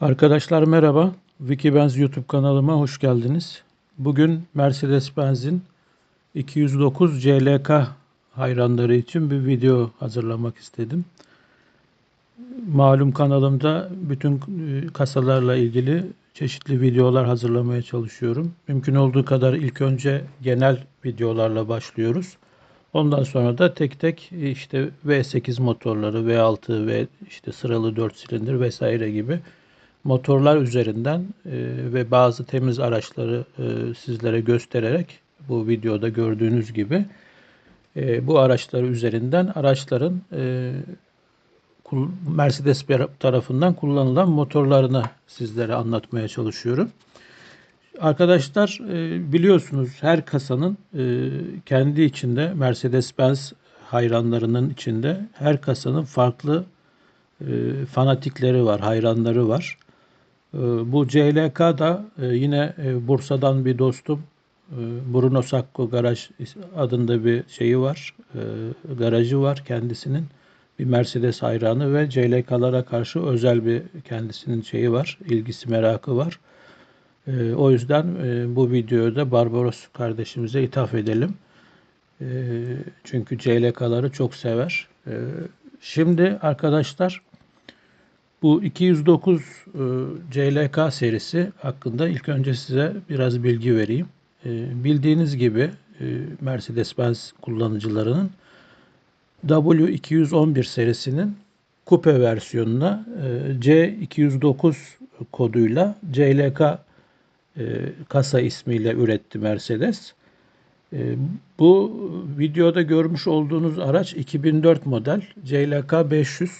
Arkadaşlar merhaba. Wikibenz YouTube kanalıma hoş geldiniz. Bugün Mercedes-Benz'in 209 CLK hayranları için bir video hazırlamak istedim. Malum kanalımda bütün e, kasalarla ilgili çeşitli videolar hazırlamaya çalışıyorum. Mümkün olduğu kadar ilk önce genel videolarla başlıyoruz. Ondan sonra da tek tek işte V8 motorları, V6 ve işte sıralı 4 silindir vesaire gibi motorlar üzerinden e, ve bazı temiz araçları e, sizlere göstererek bu videoda gördüğünüz gibi e, bu araçları üzerinden araçların Mercedes tarafından kullanılan motorlarını sizlere anlatmaya çalışıyorum. Arkadaşlar biliyorsunuz her kasanın kendi içinde Mercedes-Benz hayranlarının içinde her kasanın farklı fanatikleri var, hayranları var. Bu CLK da yine Bursa'dan bir dostum Bruno Sacco Garaj adında bir şeyi var, garajı var kendisinin. Bir Mercedes hayranı ve CLK'lara karşı özel bir kendisinin şeyi var, ilgisi merakı var. E, o yüzden e, bu videoda Barbaros kardeşimize ithaf edelim. E, çünkü CLK'ları çok sever. E, şimdi arkadaşlar bu 209 e, CLK serisi hakkında ilk önce size biraz bilgi vereyim. E, bildiğiniz gibi e, Mercedes-Benz kullanıcılarının W211 serisinin kupe versiyonuna e, C209 koduyla CLK kasa ismiyle üretti Mercedes. Bu videoda görmüş olduğunuz araç 2004 model CLK 500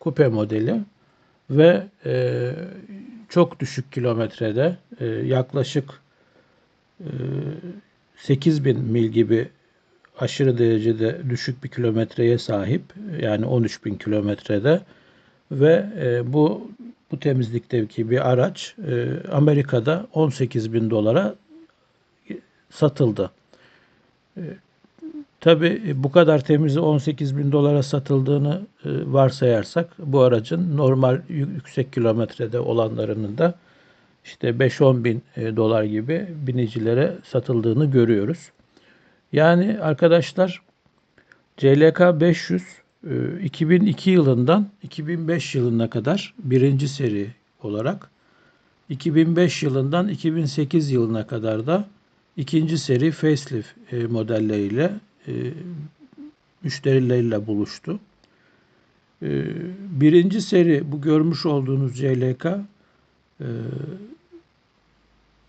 kupe modeli ve e, çok düşük kilometrede yaklaşık 8000 mil gibi aşırı derecede düşük bir kilometreye sahip yani 13.000 kilometrede ve bu bu temizlikteki bir araç e, Amerika'da 18 bin dolara satıldı. E, Tabi bu kadar temizi 18 bin dolara satıldığını e, varsayarsak bu aracın normal yüksek kilometrede olanlarının da işte 5-10 bin e, dolar gibi binicilere satıldığını görüyoruz. Yani arkadaşlar CLK 500 2002 ee, yılından 2005 yılına kadar birinci seri olarak 2005 yılından 2008 yılına kadar da ikinci seri facelift e, modelleriyle e, müşterileriyle buluştu. E, birinci seri bu görmüş olduğunuz CLK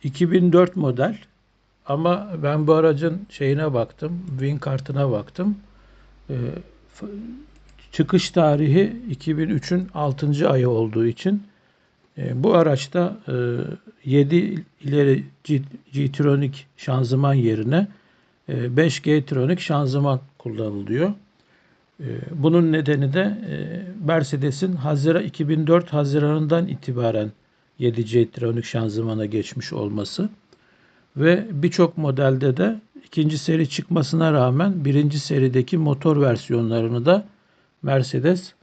2004 model ama ben bu aracın şeyine baktım, win kartına baktım çıkış tarihi 2003'ün 6. ayı olduğu için e, bu araçta e, 7 ileri G-Tronic şanzıman yerine e, 5 G-Tronic şanzıman kullanılıyor. E, bunun nedeni de e, Mercedes'in Haziran 2004 Haziran'ından itibaren 7 G-Tronic şanzımana geçmiş olması ve birçok modelde de ikinci seri çıkmasına rağmen birinci serideki motor versiyonlarını da Mercedes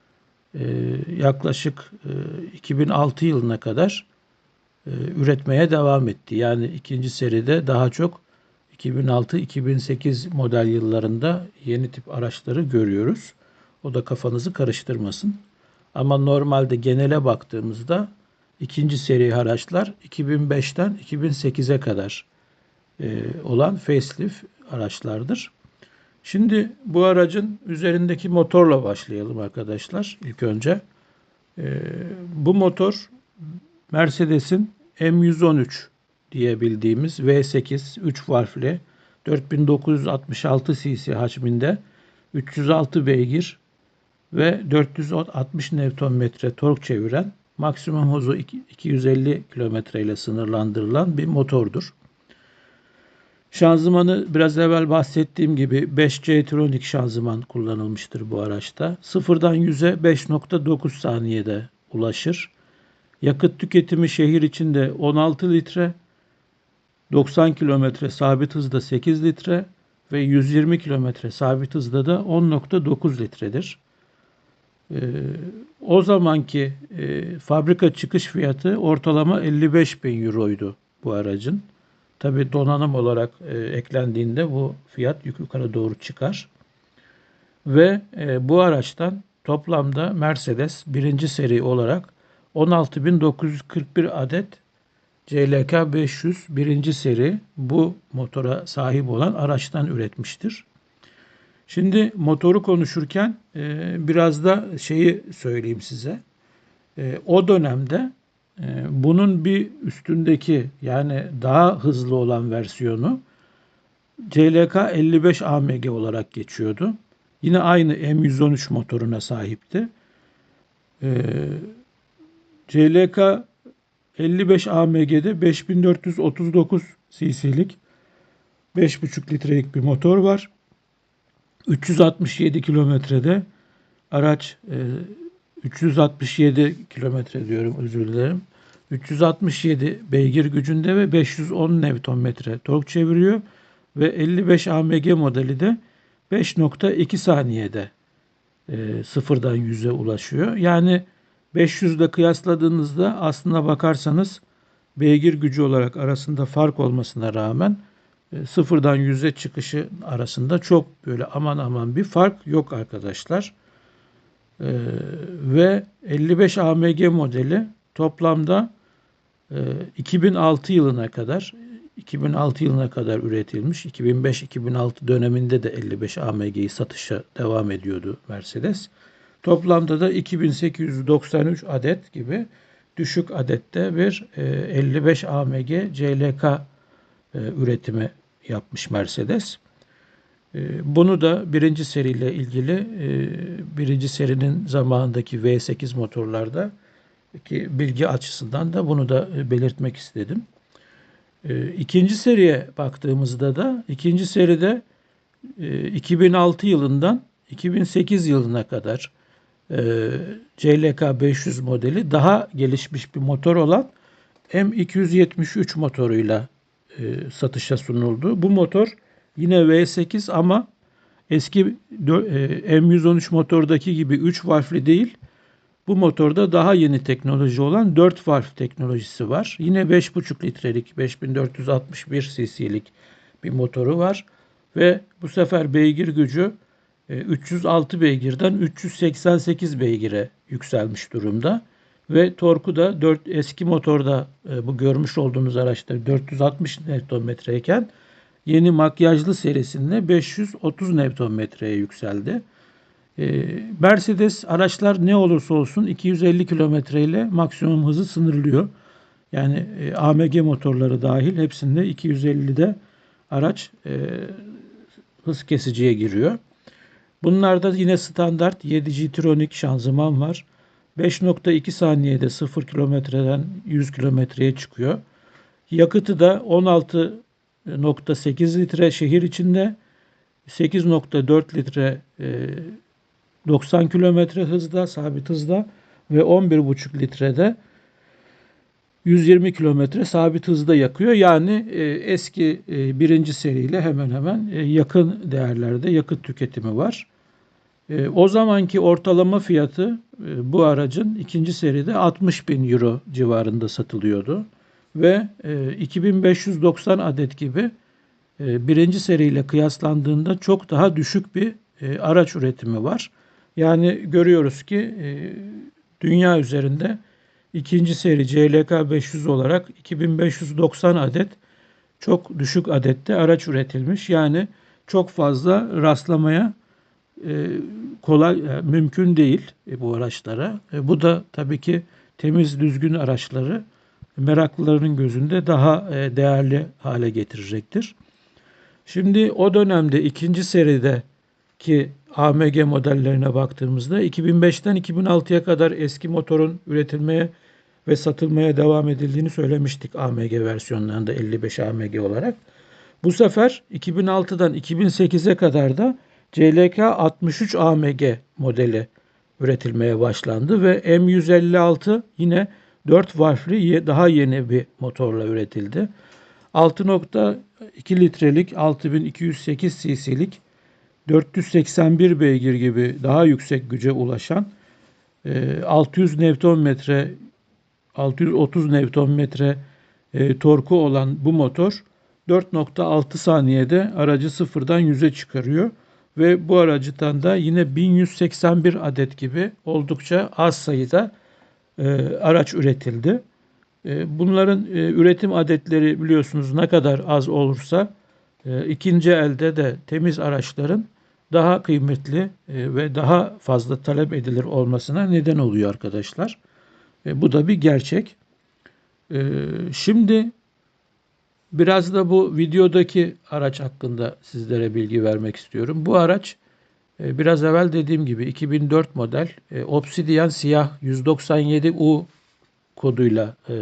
e, yaklaşık e, 2006 yılına kadar e, üretmeye devam etti. Yani ikinci seride daha çok 2006-2008 model yıllarında yeni tip araçları görüyoruz. O da kafanızı karıştırmasın. Ama normalde genele baktığımızda ikinci seri araçlar 2005'ten 2008'e kadar e, olan facelift araçlardır. Şimdi bu aracın üzerindeki motorla başlayalım arkadaşlar ilk önce. Ee, bu motor Mercedes'in M113 diye bildiğimiz V8 3 valfli 4966 cc hacminde 306 beygir ve 460 Nm tork çeviren maksimum hızı 250 km ile sınırlandırılan bir motordur. Şanzımanı biraz evvel bahsettiğim gibi 5C Tronic şanzıman kullanılmıştır bu araçta. Sıfırdan 100'e 5.9 saniyede ulaşır. Yakıt tüketimi şehir içinde 16 litre, 90 kilometre sabit hızda 8 litre ve 120 kilometre sabit hızda da 10.9 litredir. E, o zamanki e, fabrika çıkış fiyatı ortalama 55 bin euroydu bu aracın. Tabi donanım olarak e, eklendiğinde bu fiyat yukarı doğru çıkar. Ve e, bu araçtan toplamda Mercedes birinci seri olarak 16.941 adet CLK 500 birinci seri bu motora sahip olan araçtan üretmiştir. Şimdi motoru konuşurken e, biraz da şeyi söyleyeyim size. E, o dönemde e, bunun bir üstündeki yani daha hızlı olan versiyonu CLK 55 AMG olarak geçiyordu. Yine aynı M113 motoruna sahipti. CLK 55 AMG'de 5439 cc'lik 5,5 litrelik bir motor var. 367 kilometrede araç e, 367 kilometre diyorum özür dilerim. 367 beygir gücünde ve 510 Nm tork çeviriyor ve 55 AMG modeli de 5.2 saniyede e, sıfırdan 100'e ulaşıyor. Yani 500 ile kıyasladığınızda aslına bakarsanız beygir gücü olarak arasında fark olmasına rağmen e, sıfırdan yüze çıkışı arasında çok böyle aman aman bir fark yok arkadaşlar. E, ve 55 AMG modeli toplamda e, 2006 yılına kadar 2006 yılına kadar üretilmiş. 2005-2006 döneminde de 55 AMG'yi satışa devam ediyordu Mercedes. Toplamda da 2893 adet gibi düşük adette bir 55 AMG CLK üretimi yapmış Mercedes. Bunu da birinci seriyle ilgili birinci serinin zamanındaki V8 motorlarda ki bilgi açısından da bunu da belirtmek istedim. İkinci seriye baktığımızda da ikinci seride 2006 yılından 2008 yılına kadar e, CLK 500 modeli daha gelişmiş bir motor olan M273 motoruyla e, satışa sunuldu. Bu motor yine V8 ama eski e, M113 motordaki gibi 3 valfli değil. Bu motorda daha yeni teknoloji olan 4 valf teknolojisi var. Yine 5,5 litrelik 5461 cc'lik bir motoru var ve bu sefer beygir gücü 306 e, beygirden 388 beygire yükselmiş durumda. Ve torku da 4 eski motorda e, bu görmüş olduğunuz araçta 460 Nm iken yeni makyajlı serisinde 530 Nm'ye yükseldi. E, Mercedes araçlar ne olursa olsun 250 km ile maksimum hızı sınırlıyor. Yani AMG motorları dahil hepsinde 250'de araç hız kesiciye giriyor. Bunlarda yine standart 7G Tronic şanzıman var. 5.2 saniyede 0 kilometreden 100 kilometreye çıkıyor. Yakıtı da 16.8 litre şehir içinde, 8.4 litre 90 e, kilometre hızda, sabit hızda ve 11.5 litrede 120 kilometre sabit hızda yakıyor. Yani e, eski e, birinci seriyle hemen hemen e, yakın değerlerde yakıt tüketimi var. E, o zamanki ortalama fiyatı e, bu aracın ikinci seride 60 bin euro civarında satılıyordu. Ve e, 2590 adet gibi e, birinci seriyle kıyaslandığında çok daha düşük bir e, araç üretimi var. Yani görüyoruz ki e, dünya üzerinde ikinci seri CLK 500 olarak 2590 adet çok düşük adette araç üretilmiş. Yani çok fazla rastlamaya e, kolay e, mümkün değil e, bu araçlara. bu da tabii ki temiz düzgün araçları meraklıların gözünde daha değerli hale getirecektir. Şimdi o dönemde ikinci serideki AMG modellerine baktığımızda 2005'ten 2006'ya kadar eski motorun üretilmeye ve satılmaya devam edildiğini söylemiştik AMG versiyonlarında 55 AMG olarak. Bu sefer 2006'dan 2008'e kadar da CLK 63 AMG modeli üretilmeye başlandı ve M156 yine 4 valfli daha yeni bir motorla üretildi. 6.2 litrelik 6208 cc'lik 481 beygir gibi daha yüksek güce ulaşan e, 600 Nm 630 Nm e, torku olan bu motor 4.6 saniyede aracı sıfırdan 100'e çıkarıyor ve bu aracıdan da yine 1181 adet gibi oldukça az sayıda e, araç üretildi. E, bunların e, üretim adetleri biliyorsunuz ne kadar az olursa e, ikinci elde de temiz araçların daha kıymetli e, ve daha fazla talep edilir olmasına neden oluyor arkadaşlar. E, bu da bir gerçek. E, şimdi biraz da bu videodaki araç hakkında sizlere bilgi vermek istiyorum. Bu araç e, biraz evvel dediğim gibi 2004 model e, Obsidian siyah 197U koduyla e,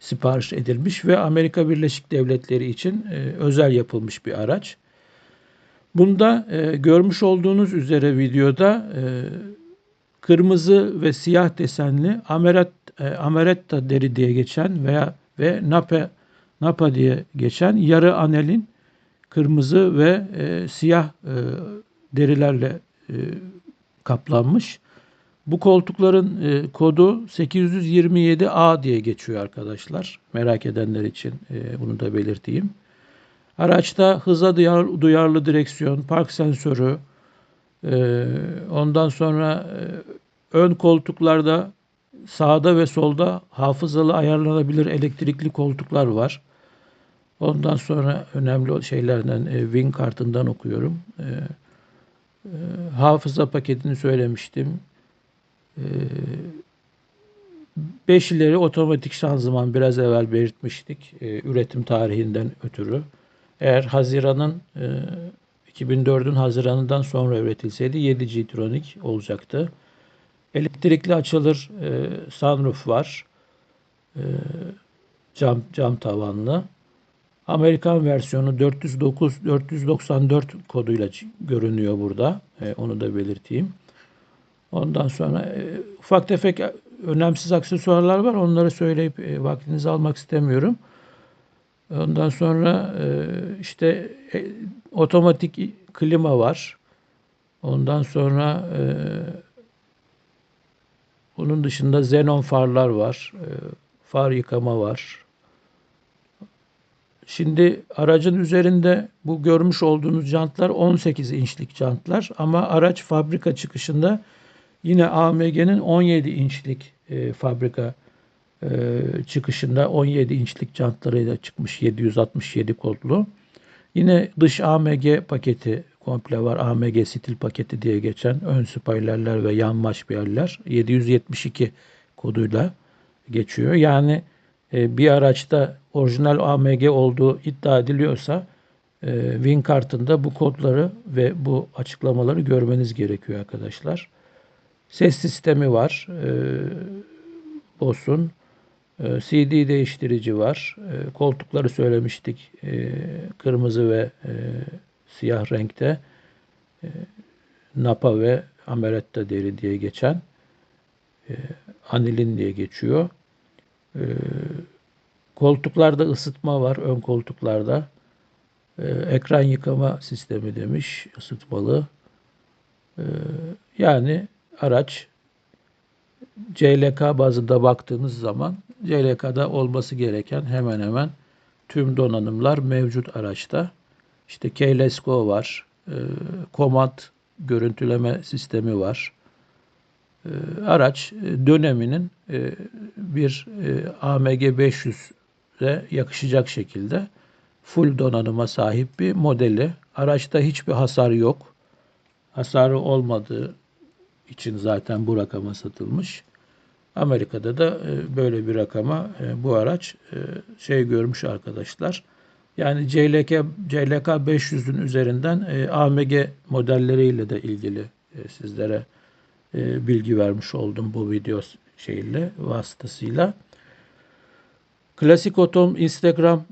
sipariş edilmiş ve Amerika Birleşik Devletleri için e, özel yapılmış bir araç. Bunda e, görmüş olduğunuz üzere videoda e, kırmızı ve siyah desenli Ameret, e, Ameretta deri diye geçen veya ve Napa, Napa diye geçen yarı anelin kırmızı ve e, siyah e, derilerle e, kaplanmış. Bu koltukların e, kodu 827A diye geçiyor arkadaşlar. Merak edenler için e, bunu da belirteyim. Araçta hıza duyar, duyarlı direksiyon, park sensörü, e, ondan sonra e, ön koltuklarda sağda ve solda hafızalı ayarlanabilir elektrikli koltuklar var. Ondan sonra önemli şeylerden e, Win kartından okuyorum. E, e, hafıza paketini söylemiştim. 5 ileri otomatik şanzıman biraz evvel belirtmiştik e, üretim tarihinden ötürü. Eğer Haziran'ın e, 2004'ün Haziran'ından sonra üretilseydi 7 G-Tronic olacaktı. Elektrikli açılır e, sunroof var. E, cam cam tavanlı. Amerikan versiyonu 409 494 koduyla görünüyor burada. E, onu da belirteyim. Ondan sonra e, ufak tefek önemsiz aksesuarlar var. Onları söyleyip e, vaktinizi almak istemiyorum. Ondan sonra e, işte e, otomatik klima var. Ondan sonra e, onun dışında xenon farlar var. E, far yıkama var. Şimdi aracın üzerinde bu görmüş olduğunuz jantlar 18 inçlik jantlar ama araç fabrika çıkışında Yine AMG'nin 17 inçlik e, fabrika e, çıkışında 17 inçlik jantlarıyla çıkmış 767 kodlu. Yine dış AMG paketi komple var. AMG stil paketi diye geçen ön spoilerler ve yan maşbiyerler 772 koduyla geçiyor. Yani e, bir araçta orijinal AMG olduğu iddia ediliyorsa e, Win kartında bu kodları ve bu açıklamaları görmeniz gerekiyor arkadaşlar. Ses sistemi var. E. E, CD değiştirici var. E, koltukları söylemiştik. E, kırmızı ve siyah renkte. Napa ve Ameretta deri diye geçen. Anilin diye geçiyor. Koltuklarda ısıtma var. Ön koltuklarda. Ekran yıkama sistemi demiş. ısıtmalı. Yani araç CLK bazında baktığınız zaman CLK'da olması gereken hemen hemen tüm donanımlar mevcut araçta. İşte Go var, e, Command görüntüleme sistemi var. E, araç e, döneminin e, bir e, AMG 500'e yakışacak şekilde full donanıma sahip bir modeli. Araçta hiçbir hasar yok. Hasarı olmadığı için zaten bu rakama satılmış. Amerika'da da e, böyle bir rakama e, bu araç e, şey görmüş arkadaşlar. Yani CLK CLK 500'ün üzerinden AMG modelleriyle de ilgili sizlere bilgi vermiş oldum bu video şeyle vasıtasıyla. Klasik Otom Instagram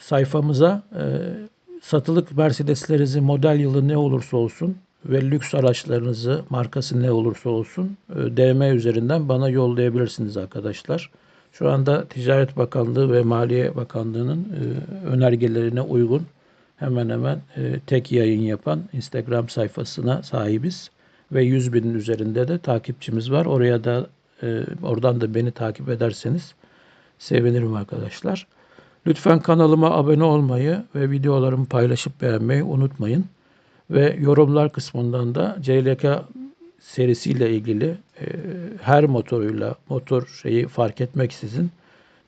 sayfamıza satılık Mercedes'lerinizi model yılı ne olursa olsun ve lüks araçlarınızı markası ne olursa olsun e, DM üzerinden bana yollayabilirsiniz arkadaşlar. Şu anda Ticaret Bakanlığı ve Maliye Bakanlığı'nın e, önergelerine uygun hemen hemen e, tek yayın yapan Instagram sayfasına sahibiz. ve 100 binin üzerinde de takipçimiz var. Oraya da oradan da beni takip ederseniz sevinirim arkadaşlar. Lütfen kanalıma abone olmayı ve videolarımı paylaşıp beğenmeyi unutmayın. Ve yorumlar kısmından da CLK serisiyle ilgili e, her motoruyla motor şeyi fark etmeksizin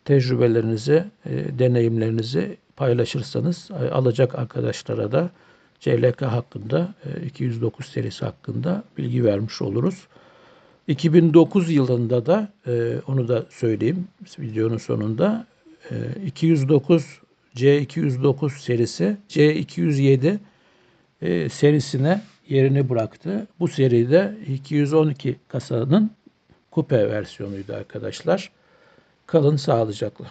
tecrübelerinizi, e, deneyimlerinizi paylaşırsanız e, alacak arkadaşlara da CLK hakkında, e, 209 serisi hakkında bilgi vermiş oluruz. 2009 yılında da e, onu da söyleyeyim videonun sonunda e, 209 C209 serisi C207 e, serisine yerini bıraktı. Bu seride 212 kasanın kupe versiyonuydu arkadaşlar. Kalın sağlıcakla.